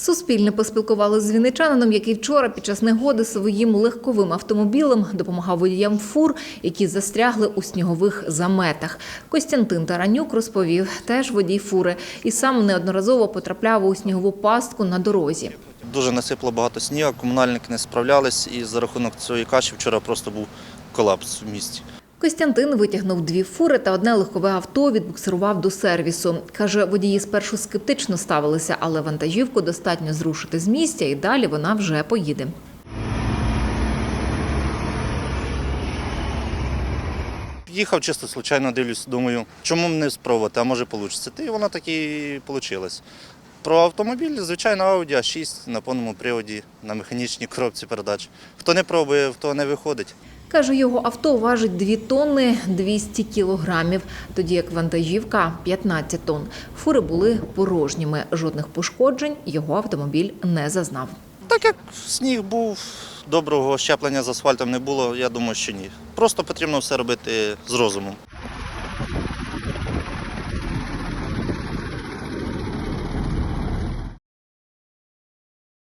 Суспільне поспілкувалося з вінничанином, який вчора під час негоди своїм легковим автомобілем допомагав водіям фур, які застрягли у снігових заметах. Костянтин Таранюк розповів, теж водій фури, і сам неодноразово потрапляв у снігову пастку на дорозі. Дуже насипло багато снігу, комунальники не справлялись, і за рахунок цієї каші вчора просто був колапс в місті. Костянтин витягнув дві фури та одне легкове авто відбуксирував до сервісу. Каже, водії спершу скептично ставилися, але вантажівку достатньо зрушити з місця, і далі вона вже поїде. Їхав чисто случайно, дивлюсь, думаю, чому не спробувати, а може вийде. Та і воно так і вийшло. Про автомобіль, звичайно, Audi A6 на повному приводі, на механічній коробці передач. Хто не пробує, того не виходить. Каже, його авто важить 2 тонни 200 кілограмів, тоді як вантажівка 15 тонн. Фури були порожніми. Жодних пошкоджень його автомобіль не зазнав. Так як сніг був, доброго щеплення з асфальтом не було, я думаю, що ні. Просто потрібно все робити з розумом.